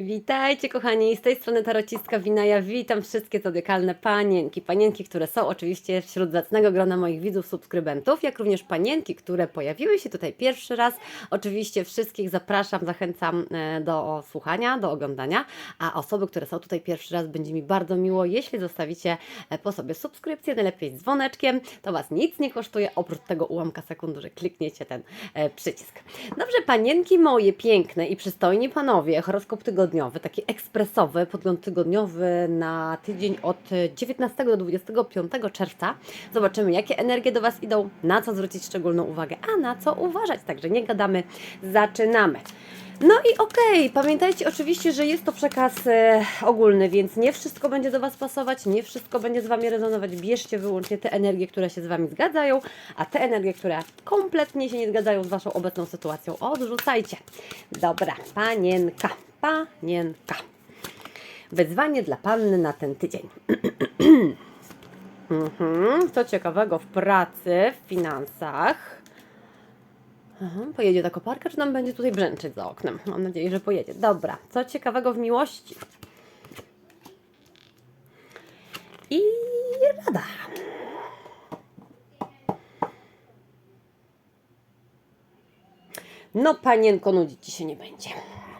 Witajcie kochani, z tej strony tarocistka Winaja. Witam wszystkie zodiakalne panienki. Panienki, które są oczywiście wśród zacnego grona moich widzów, subskrybentów, jak również panienki, które pojawiły się tutaj pierwszy raz. Oczywiście wszystkich zapraszam, zachęcam e, do słuchania, do oglądania, a osoby, które są tutaj pierwszy raz, będzie mi bardzo miło, jeśli zostawicie e, po sobie subskrypcję, najlepiej z dzwoneczkiem. To Was nic nie kosztuje, oprócz tego ułamka sekundy, że klikniecie ten e, przycisk. Dobrze, panienki moje piękne i przystojni panowie, horoskop tygodniowy, taki ekspresowy, podgląd tygodniowy na tydzień od 19 do 25 czerwca. Zobaczymy, jakie energie do Was idą, na co zwrócić szczególną uwagę, a na co uważać. Także nie gadamy, zaczynamy. No i okej, pamiętajcie oczywiście, że jest to przekaz e, ogólny, więc nie wszystko będzie do Was pasować, nie wszystko będzie z Wami rezonować. Bierzcie wyłącznie te energie, które się z Wami zgadzają, a te energie, które kompletnie się nie zgadzają z Waszą obecną sytuacją, odrzucajcie. Dobra, panienka, panienka. Wyzwanie dla panny na ten tydzień. mhm. Co ciekawego w pracy, w finansach. Pojedzie ta koparka, czy nam będzie tutaj brzęczyć za oknem? Mam nadzieję, że pojedzie. Dobra, co ciekawego w miłości? I rada. No, panienko, nudzić ci się nie będzie.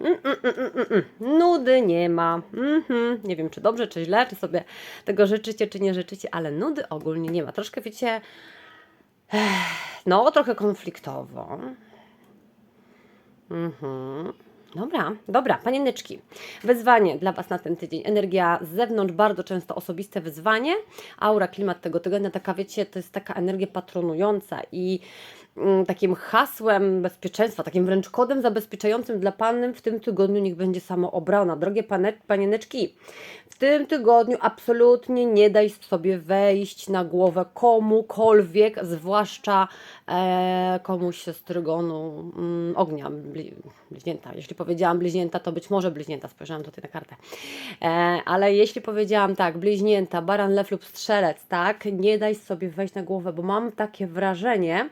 Mm, mm, mm, mm, mm, mm. Nudy nie ma. Mhm. Nie wiem, czy dobrze, czy źle, czy sobie tego życzycie, czy nie życzycie, ale nudy ogólnie nie ma. Troszkę wiecie, no, trochę konfliktowo. Mhm. Dobra, dobra, panieneczki. Wyzwanie dla Was na ten tydzień. Energia z zewnątrz, bardzo często osobiste wyzwanie. Aura, klimat tego tygodnia, taka wiecie, to jest taka energia patronująca i mm, takim hasłem bezpieczeństwa, takim wręcz kodem zabezpieczającym dla Panny w tym tygodniu niech będzie samoobrona. Drogie pane, panieneczki, w tym tygodniu absolutnie nie daj sobie wejść na głowę komukolwiek, zwłaszcza e, komuś z trygonu mm, ognia, bli, bliźnięta. Jeśli powiedziałam bliźnięta, to być może bliźnięta, spojrzałam tutaj na kartę. E, ale jeśli powiedziałam tak, bliźnięta, baran, lew lub strzelec, tak, nie daj sobie wejść na głowę, bo mam takie wrażenie,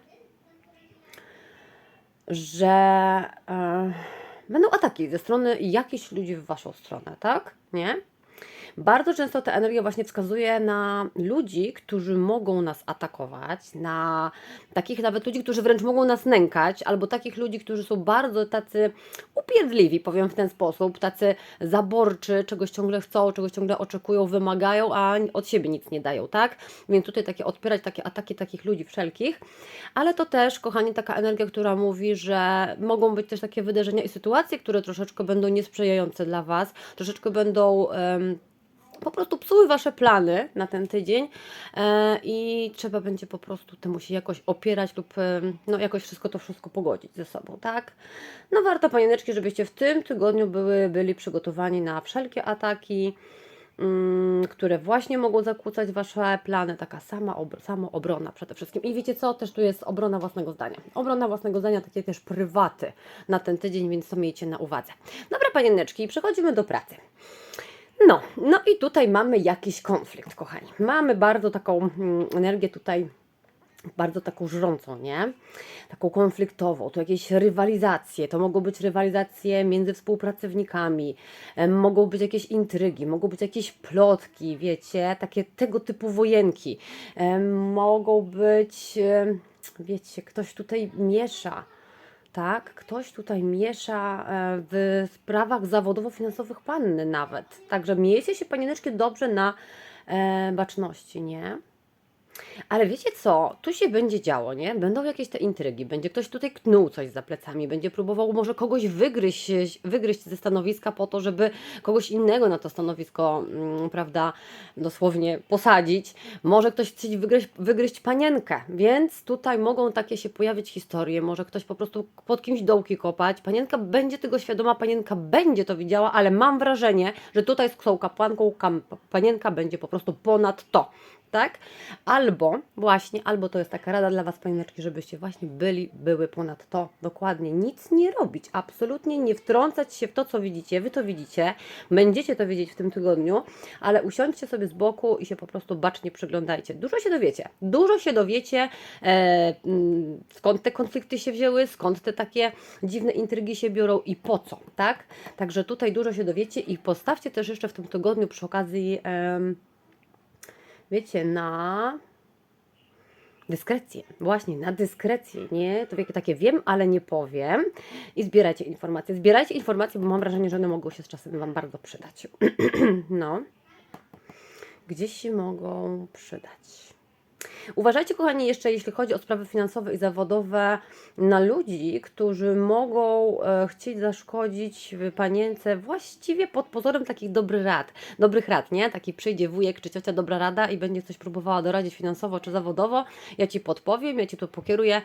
że e, będą ataki ze strony jakichś ludzi w Waszą stronę, tak? Nie? Bardzo często ta energia właśnie wskazuje na ludzi, którzy mogą nas atakować, na takich nawet ludzi, którzy wręcz mogą nas nękać, albo takich ludzi, którzy są bardzo tacy upierdliwi, powiem w ten sposób, tacy zaborczy, czegoś ciągle chcą, czegoś ciągle oczekują, wymagają, a od siebie nic nie dają, tak? Więc tutaj takie odpierać takie ataki takich ludzi wszelkich, ale to też, kochani, taka energia, która mówi, że mogą być też takie wydarzenia i sytuacje, które troszeczkę będą niesprzyjające dla Was, troszeczkę będą. em, po prostu psuły Wasze plany na ten tydzień e, i trzeba będzie po prostu temu się jakoś opierać lub e, no jakoś wszystko to wszystko pogodzić ze sobą, tak? No warto panieneczki, żebyście w tym tygodniu były, byli przygotowani na wszelkie ataki, mm, które właśnie mogą zakłócać Wasze plany, taka sama obr- samoobrona przede wszystkim. I wiecie co? Też tu jest obrona własnego zdania. Obrona własnego zdania, takie też prywaty na ten tydzień, więc to miejcie na uwadze. Dobra panieneczki, przechodzimy do pracy. No, no i tutaj mamy jakiś konflikt, kochani. Mamy bardzo taką mm, energię tutaj, bardzo taką żrącą, nie? Taką konfliktową, to jakieś rywalizacje, to mogą być rywalizacje między współpracownikami, em, mogą być jakieś intrygi, mogą być jakieś plotki, wiecie, takie tego typu wojenki. Em, mogą być, em, wiecie, ktoś tutaj miesza tak, ktoś tutaj miesza e, w sprawach zawodowo-finansowych panny nawet. Także miejcie się panieneczki dobrze na e, baczności, nie? Ale wiecie co? Tu się będzie działo, nie? Będą jakieś te intrygi, będzie ktoś tutaj knuł coś za plecami, będzie próbował może kogoś wygryźć, wygryźć ze stanowiska po to, żeby kogoś innego na to stanowisko, mm, prawda, dosłownie posadzić. Może ktoś chce wygryźć, wygryźć panienkę, więc tutaj mogą takie się pojawić historie, może ktoś po prostu pod kimś dołki kopać. Panienka będzie tego świadoma, panienka będzie to widziała, ale mam wrażenie, że tutaj z tą kapłanką panienka będzie po prostu ponad to. Tak? Albo właśnie, albo to jest taka rada dla Was, panieneczki, żebyście właśnie byli, były ponad to. Dokładnie, nic nie robić, absolutnie nie wtrącać się w to, co widzicie. Wy to widzicie, będziecie to widzieć w tym tygodniu, ale usiądźcie sobie z boku i się po prostu bacznie przyglądajcie. Dużo się dowiecie, dużo się dowiecie, e, mm, skąd te konflikty się wzięły, skąd te takie dziwne intrygi się biorą i po co, tak? Także tutaj dużo się dowiecie i postawcie też jeszcze w tym tygodniu przy okazji, em, wiecie, na dyskrecję. Właśnie, na dyskrecję, nie? To wiecie, takie wiem, ale nie powiem. I zbierajcie informacje. Zbierajcie informacje, bo mam wrażenie, że one mogą się z czasem Wam bardzo przydać. no. Gdzieś się mogą przydać. Uważajcie, kochani, jeszcze jeśli chodzi o sprawy finansowe i zawodowe, na ludzi, którzy mogą e, chcieć zaszkodzić panience właściwie pod pozorem takich dobrych rad. Dobrych rad, nie? Taki przyjdzie wujek czy ciocia dobra rada i będzie coś próbowała doradzić finansowo czy zawodowo. Ja Ci podpowiem, ja Ci tu pokieruję.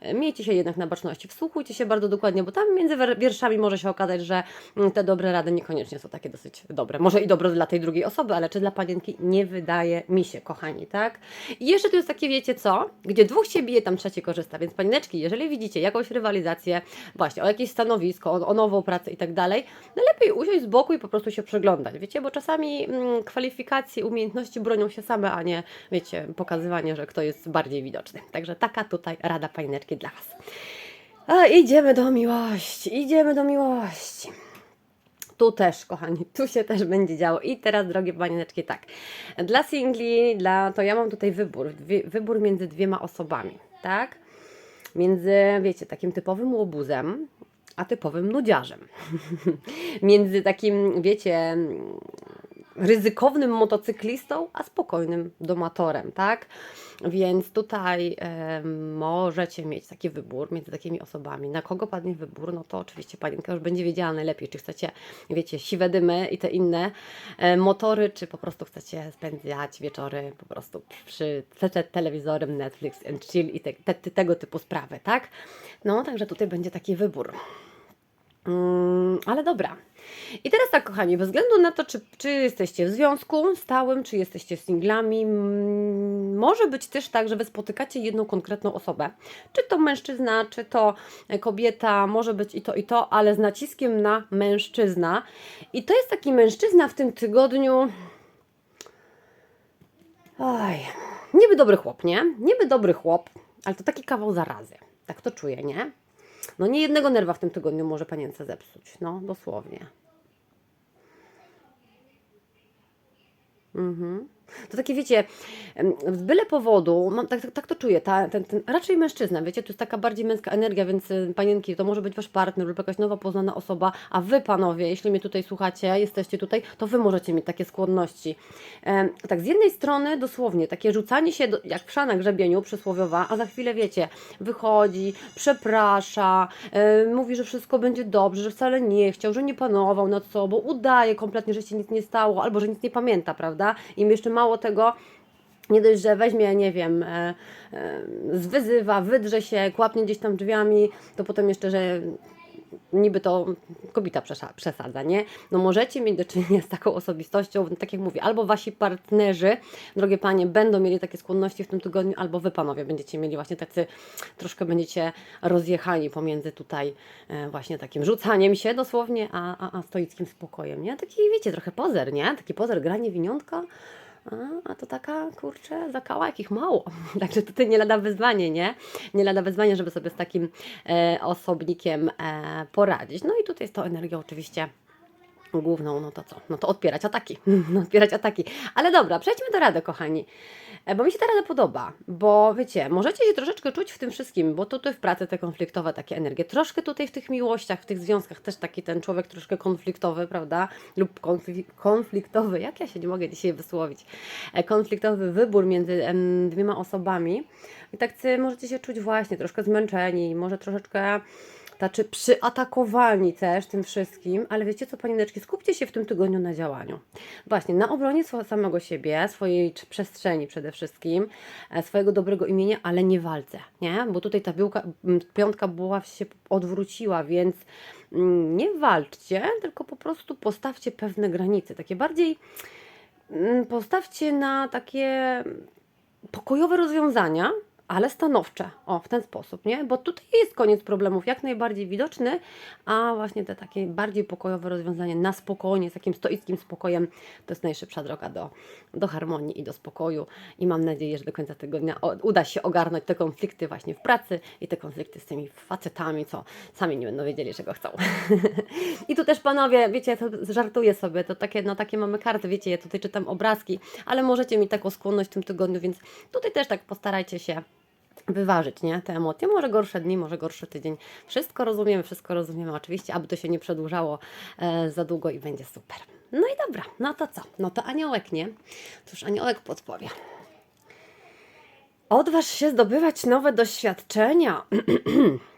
E, Miejcie się jednak na baczności, wsłuchujcie się bardzo dokładnie, bo tam między wierszami może się okazać, że mm, te dobre rady niekoniecznie są takie dosyć dobre. Może i dobre dla tej drugiej osoby, ale czy dla panienki nie wydaje mi się, kochani, tak? I jeszcze tu takie, wiecie co, gdzie dwóch się bije, tam trzeci korzysta, więc panieneczki, jeżeli widzicie jakąś rywalizację, właśnie o jakieś stanowisko, o, o nową pracę i tak dalej, najlepiej usiąść z boku i po prostu się przyglądać, wiecie, bo czasami mm, kwalifikacje, umiejętności bronią się same, a nie, wiecie, pokazywanie, że kto jest bardziej widoczny. Także taka tutaj rada panieneczki dla Was. A idziemy do miłości, idziemy do miłości. Tu też, kochani, tu się też będzie działo. I teraz, drogie panieneczki, tak. Dla singli, dla, to ja mam tutaj wybór. Wybór między dwiema osobami, tak? Między, wiecie, takim typowym łobuzem, a typowym nudziarzem. między takim, wiecie, ryzykownym motocyklistą, a spokojnym domatorem, tak? Więc tutaj e, możecie mieć taki wybór między takimi osobami. Na kogo padnie wybór, no to oczywiście panienka już będzie wiedziała najlepiej, czy chcecie, wiecie, siwe dymy i te inne e, motory, czy po prostu chcecie spędzać wieczory po prostu przy przed telewizorem Netflix and chill i te, te, tego typu sprawy, tak? No, także tutaj będzie taki wybór. Mm, ale dobra. I teraz tak, kochani, bez względu na to, czy, czy jesteście w związku stałym, czy jesteście singlami, może być też tak, że wy spotykacie jedną konkretną osobę. Czy to mężczyzna, czy to kobieta, może być i to, i to, ale z naciskiem na mężczyzna. I to jest taki mężczyzna w tym tygodniu. Oj, niby dobry chłop, nie? Niby dobry chłop, ale to taki kawał zarazy. Tak to czuję, nie? No nie jednego nerwa w tym tygodniu może panience zepsuć. No, dosłownie. Mhm. To takie, wiecie, z byle powodu, mam, tak, tak, tak to czuję, ta, ten, ten, raczej mężczyzna, wiecie, to jest taka bardziej męska energia, więc y, panienki, to może być wasz partner lub jakaś nowa poznana osoba, a wy panowie, jeśli mnie tutaj słuchacie, jesteście tutaj, to wy możecie mieć takie skłonności. Em, tak, z jednej strony dosłownie, takie rzucanie się, do, jak wsza na grzebieniu, przysłowiowa, a za chwilę, wiecie, wychodzi, przeprasza, em, mówi, że wszystko będzie dobrze, że wcale nie chciał, że nie panował nad sobą, udaje kompletnie, że się nic nie stało, albo że nic nie pamięta, prawda? I jeszcze mało tego, nie dość, że weźmie, nie wiem, e, e, zwyzywa, wydrze się, kłapnie gdzieś tam drzwiami, to potem jeszcze, że niby to kobieta przesa- przesadza, nie? No możecie mieć do czynienia z taką osobistością, tak jak mówię, albo wasi partnerzy, drogie panie, będą mieli takie skłonności w tym tygodniu, albo wy panowie będziecie mieli właśnie tacy, troszkę będziecie rozjechani pomiędzy tutaj e, właśnie takim rzucaniem się dosłownie, a, a, a stoickim spokojem, nie? Taki, wiecie, trochę pozer, nie? Taki pozer, granie winiątka, a, a to taka, kurczę, zakała jakich mało. Także tutaj nie lada wyzwanie, nie? Nie lada wyzwanie, żeby sobie z takim e, osobnikiem e, poradzić. No i tutaj jest to energia oczywiście główną, no to co? No to odpierać ataki. No, odpierać ataki. Ale dobra, przejdźmy do rady, kochani. E, Bo mi się ta rada podoba, bo wiecie, możecie się troszeczkę czuć w tym wszystkim, bo tutaj w pracy te konfliktowe takie energie, troszkę tutaj w tych miłościach, w tych związkach też taki ten człowiek troszkę konfliktowy, prawda? Lub konflik- konfliktowy, jak ja się nie mogę dzisiaj wysłowić, E, konfliktowy wybór między em, dwiema osobami. I takcy możecie się czuć właśnie troszkę zmęczeni, może troszeczkę tacy przyatakowani też tym wszystkim, ale wiecie co, panieneczki, skupcie się w tym tygodniu na działaniu. Właśnie, na obronie samego siebie, swojej przestrzeni przede wszystkim, e, swojego dobrego imienia, ale nie walce, nie? Bo tutaj ta piłka, m, piątka była się odwróciła, więc mm, nie walczcie, tylko po prostu postawcie pewne granice, takie bardziej mm, postawcie na takie pokojowe rozwiązania, ale stanowcze. O, w ten sposób, nie? Bo tutaj jest koniec problemów jak najbardziej widoczny, a właśnie te takie bardziej pokojowe rozwiązanie na spokojnie, z takim stoickim spokojem, to jest najszybsza droga do, do harmonii i do spokoju. I mam nadzieję, że do końca tygodnia uda się ogarnąć te konflikty właśnie w pracy i te konflikty z tymi facetami, co sami nie będą wiedzieli, czego chcą. I tu też panowie, wiecie, ja to żartuję sobie, to takie, no takie mamy karty, wiecie, ja tutaj czytam obrazki, ale możecie mieć taką skłonność w tym tygodniu, więc tutaj też tak postarajcie się wyważyć, nie? Te emocje. Może gorsze dni, może gorszy tydzień. Wszystko rozumiemy, wszystko rozumiemy oczywiście, aby to się nie przedłużało e, za długo i będzie super. No i dobra, no to co? No to aniołek, nie? Cóż, aniołek podpowie. Odważ się zdobywać nowe doświadczenia.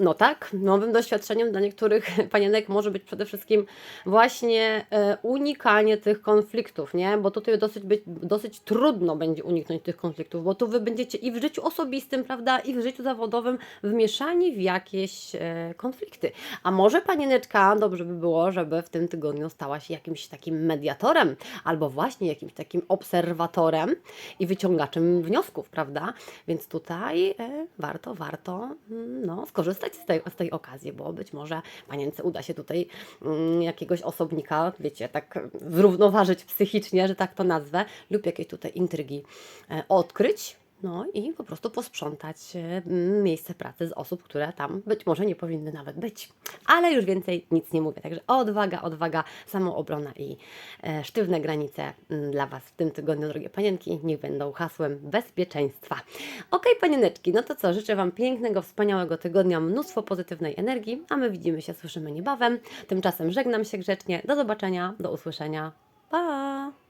No tak, nowym doświadczeniem dla niektórych panienek może być przede wszystkim właśnie e, unikanie tych konfliktów, nie? Bo tutaj dosyć, być, dosyć trudno będzie uniknąć tych konfliktów, bo tu wy będziecie i w życiu osobistym, prawda, i w życiu zawodowym wmieszani w jakieś e, konflikty. A może panieneczka, dobrze by było, żeby w tym tygodniu stała się jakimś takim mediatorem, albo właśnie jakimś takim obserwatorem i wyciągaczem wniosków, prawda? Więc tutaj e, warto, warto mm, no, skorzystać z tej, z tej okazji, bo być może panience uda się tutaj mm, jakiegoś osobnika, wiecie, tak zrównoważyć psychicznie, że tak to nazwę, lub jakieś tutaj intrygi e, odkryć. No i po prostu posprzątać e, miejsce pracy z osób, które tam być może nie powinny nawet być. Ale już więcej nic nie mówię. Także odwaga, odwaga, samoobrona i e, sztywne granice dla Was w tym tygodniu, drogie panienki, niech będą hasłem bezpieczeństwa. Ok, panieneczki, no to co? Życzę Wam pięknego, wspaniałego tygodnia, mnóstwo pozytywnej energii, a my widzimy się, słyszymy niebawem. Tymczasem żegnam się grzecznie. Do zobaczenia, do usłyszenia. Pa!